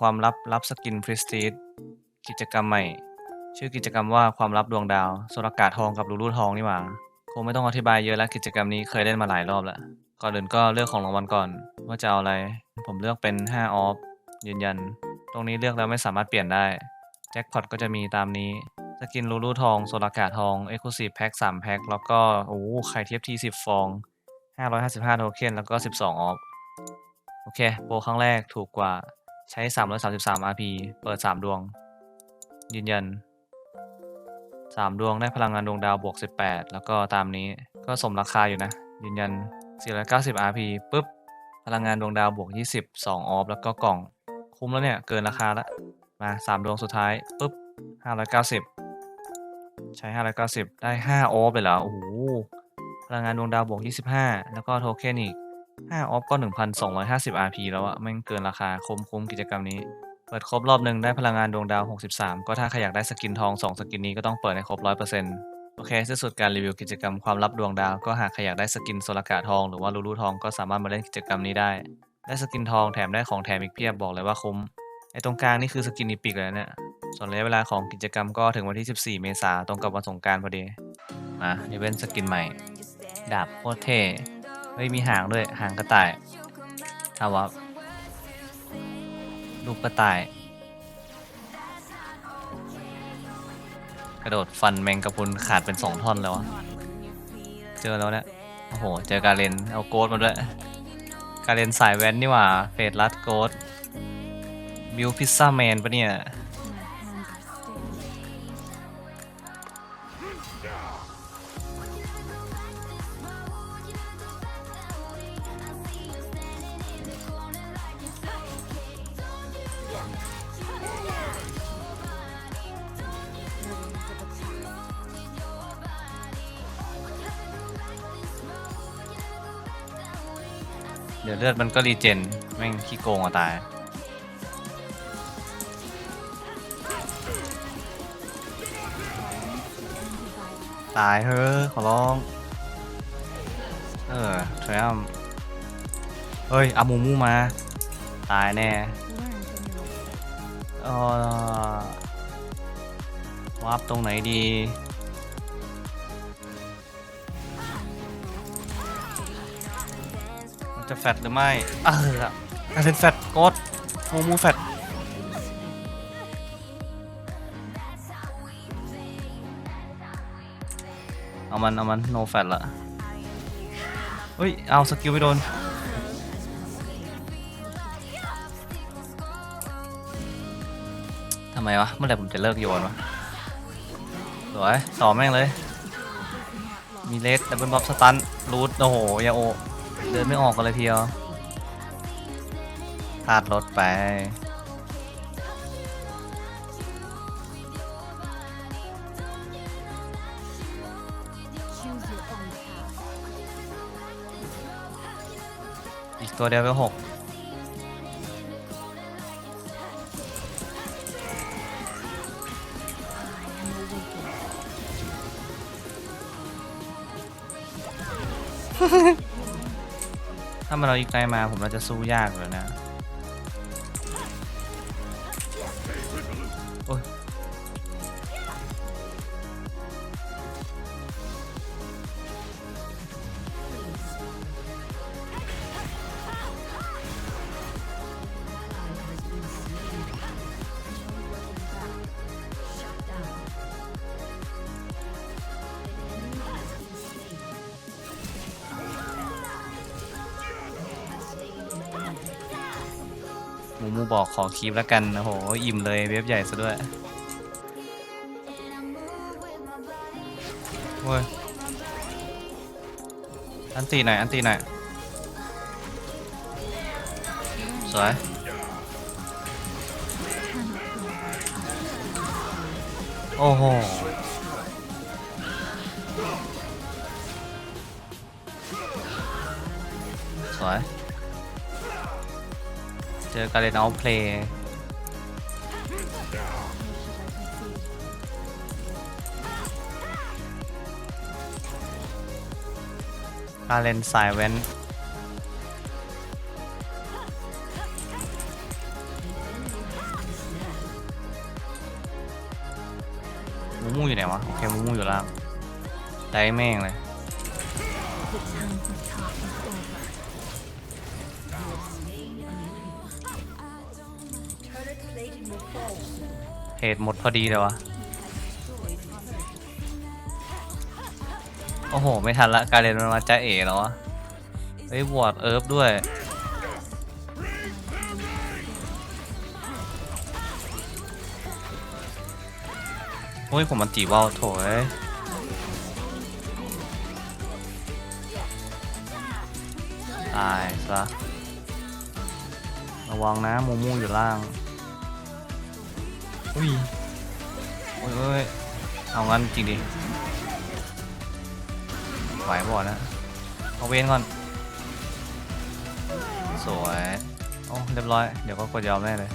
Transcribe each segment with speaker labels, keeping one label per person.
Speaker 1: ความลับรับสกินพรีสตีดกิจกรรมใหม่ ชื่อกิจกรรมว่าความลับดวงดาวโซลกาทองกับลูลูทองนี่หว่าคงไม่ต้องอธิบายเยอะแล้วกิจกรรมนี้เคยเล่นมาหลายรอบแล้วก่อนอื่นก็เลือกของรางวัลก่อน ว่าจะเอาอะไร ผมเลือกเป็น5ออฟยืนยัน ตรงนี้เลือกแล้วไม่สามารถเปลี่ยนได้แจ็คพอตก็จะมีตามนี้สกินลูลูทองโซลากาทองเอ็กซ์คลูซีฟแพ็ค3แพ็คแล้วก็โอ้ไข่เทียบที10ฟอง555โทเค็นแล้วก็ 12 ออฟ โอเค โปรครั้งแรกถูกกว่า ใช้333 RP เปิด3ดวง ยืนยัน3ดวงได้พลังงานดวงดาวบวก18แล้วก็ตามนี้ก็สมราคาอยู่นะ ยืนยัน490 RP ปุ๊บ พลังงานดวงดาวบวก20 2ออฟแล้วก็กล่อง คุ้มแล้วเนี่ย เกินราคาละมา3ดวงสุดท้ายปุ๊บ590ใช้590ได้5ออฟเลยเหรอโอ้โหพลังงานดวงดาวบวก25แล้วก็โทเค็นอีก 5ออฟก็1,250 RP แล้วอะแม่งเกินราคาคุ้มคุ้มกิจกรรมนี้ เปิดครบรอบหนึ่งได้พลังงานดวงดาว63ก็ถ้าใครอยากได้สกินทอง2สกินนี้ก็ต้องเปิดให้ครบ100%โอเคสิ้นสุดการรีวิวกิจกรรมความลับดวงดาวก็หากใครอยากได้สกินโซลกาทองหรือว่าลูลูทองก็สามารถมาเล่นกิจกรรมนี้ได้ ได้สกินทองแถมได้ของแถมอีกเพียบบอกเลยว่าคุ้มไอ้ตรงกลางนี่คือสกินอีพิกเลยเนี่ยส่วนระยะเวลาของกิจกรรมก็ถึงวันที่ 14 เมษายนตรงกับวันสงกรารพอดีมาอีเวนสกินใหม่ ดาบโคตรเท่ ฮ้ยมีหางด้วย หางกระต่ายถ้าว่าลูกกระต่าย กระโดดฟันแมงกะพรุนขาดเป็นสองท่อนแล้วะเจอแล้วเนี่ยโอ้โห เจอกาเลนเอาโกดมาด้วย กาเลนสายแว้นนี่หว่า เฟดลัดโกดบิวพิซซ่าแมนปะเนี่ย เดี๋ยวเลือดมันก็รีเจนแม่งขี้โกงอะตาย ตายเฮ้อขอร้อง เออทรมเฮ้ยอามูมูมา ตายแน่เออวาร์ปตรงไหนดี จะแฟตหรือไม่ เออการเป็นแฟตกดมูมูแฟตเอามัน เอามัน no fat ละเฮ้ย เอาสกิลไปโดน ทำไมวะ เมื่อไหร่ผมจะเลิกโยนวะสวยต่อแม่งเลย มีเลสดับเบิลบ็อบสตันรูดโอ้โห ยาโอ เดินไม่ออกกันเลยทีเดียวพลาดรถไปอีกตัวเดียวไปหก ถ้ามันเราอีกไกลมาผมเราจะสู้ยากเลยนะ มูบอกขอคีบแล้วกันโอ้โหอิ่มเลยเว็บใหญ่ซะด้วยโอ้ยอันตีหน่อยอันตีหน่อยสวยโอ้โหสวย เจอกันเลยน้องเพลงกาเลนสายเว้นมูมูอยู่ไหนวะ โอเคมูมูอยู่ล่างได้แม่งเลย เหตุหมดพอดีเลยวะโอ้โห ไม่ทันละการเรียนมันมาจ้าเอ๋แล้ววะเฮ้ยวอร์ดเอิร์ฟด้วย โอ้ย ผมมันจีว่าวโถอยตายซะ ระวังนะมูมูอยู่ล่าง อุ้ยโอ้ยโอ้ยเอางั้นจริงดิไหวบ่นะเอาเวนก่อน สวยโอ้เรียบร้อย เดี๋ยวก็กดยอมแน่เลย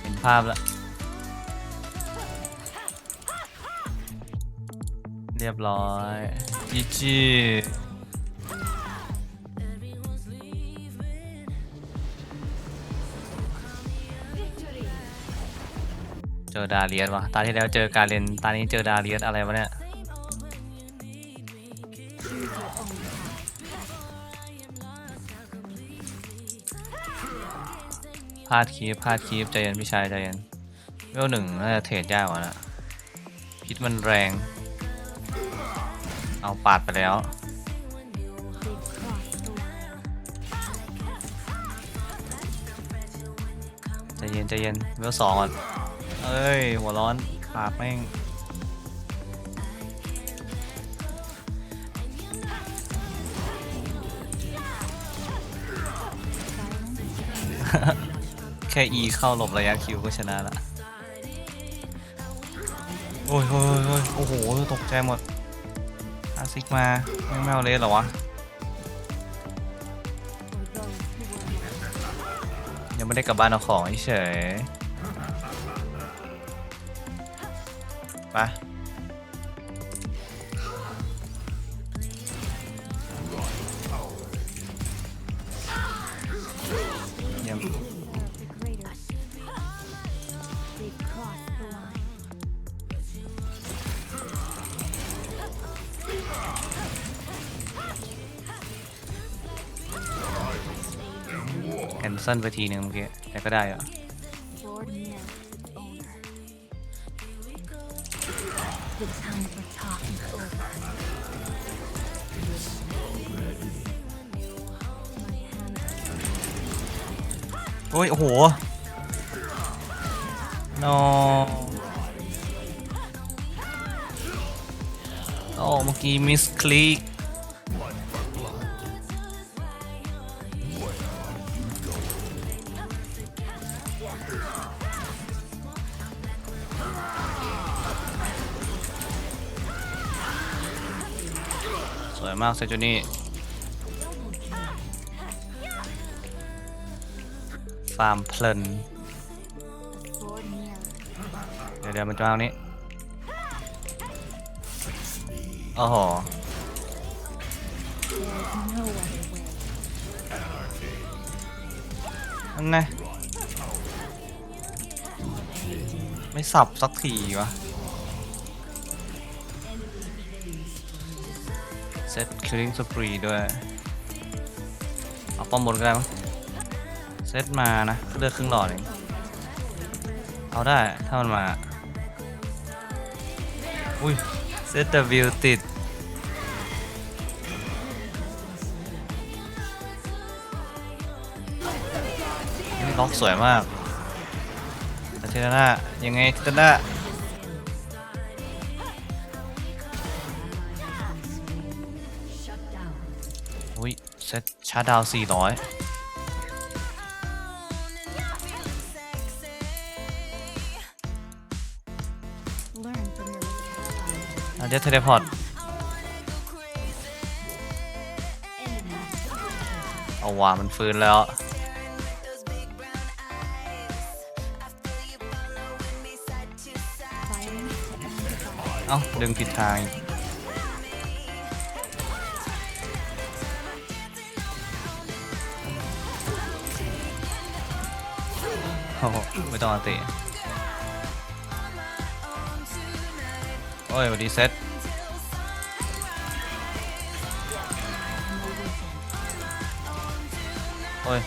Speaker 1: เห็นภาพแล้ว เรียบร้อยจีจี จอดาเลียสวะตาที่แล้วเจอการเลนตานี้เจอดาเลียสอะไรวะเนี่ยพลาดคีฟพลาดคีฟใจเย็นพี่ชายใจเย็นเวลหนึ่งน่าจะเทรดยากกว่านะพิษมันแรง เอาปาดไปแล้วใจเย็นใจเย็นเวลสองอะ เอ้ย หัวร้อนปากแม่งแค่ E เข้าหลบระยะคิวก็ชนะละ โอ้ยโอ้ยโอ้ยโอ้โห ตกใจหมดอาซิกมาไม่แมวเลสเหรอวะ ยังไม่ได้กลับบ้านเอาของเฉย ไค่ยมแคนเซิลไปทีหนึ่งเมื่อกี้แต่ก็ได้เหรอ โอ้ย โอ้โห no โอ้เมื่อกี้มิสคลิกสวยมากเซจูนี่ ฟาร์มเพลิน เดี๋ยวเดี๋ยวมันจะมานี้โอ้โห
Speaker 2: There's no other way.
Speaker 1: นั่นไงไม่สับสักทีวะ เซตคิลลิ่งสปรีด้วย เอาป้อมบนก็ได้มั้ง เซตมานะเลือกครึ่งหลอดเองเอาได้ ถ้ามันมา อุ้ยเซตวิวติด นี่ล็อกสวยมากแต่เทนาน่ายังไงเทนาน่าอุ้ยเซตชาร์ดาวน์400
Speaker 2: Learn
Speaker 1: เดียเทเลพอร์ต
Speaker 2: Enemy
Speaker 1: เอาว่ามันฟื้นแล้ว
Speaker 2: fighting to end the fight.
Speaker 1: เอ้า ดึงผิดทางอีกโอ้โหไม่ต้องอันติ อ้ยวันดีเซตโอ้ย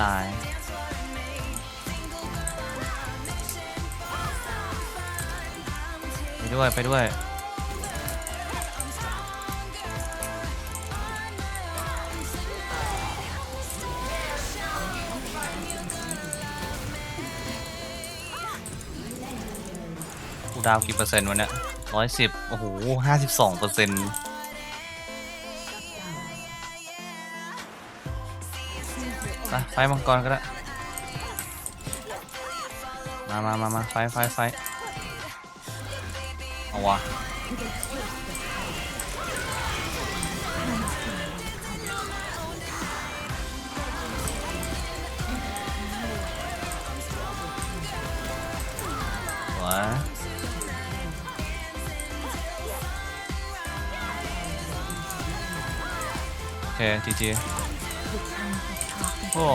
Speaker 1: ตาย ไปด้วย ไปด้วย กูดาวกี่เปอร์เซ็นต์วะเนี่ยร้อยสิบโอ้โหห้าสิบสองเปอร์เซ็นต์ไปไฟมังกรก็ได้ มามามามาไฟไฟไฟเอาวะ โอเคจีจีโอ้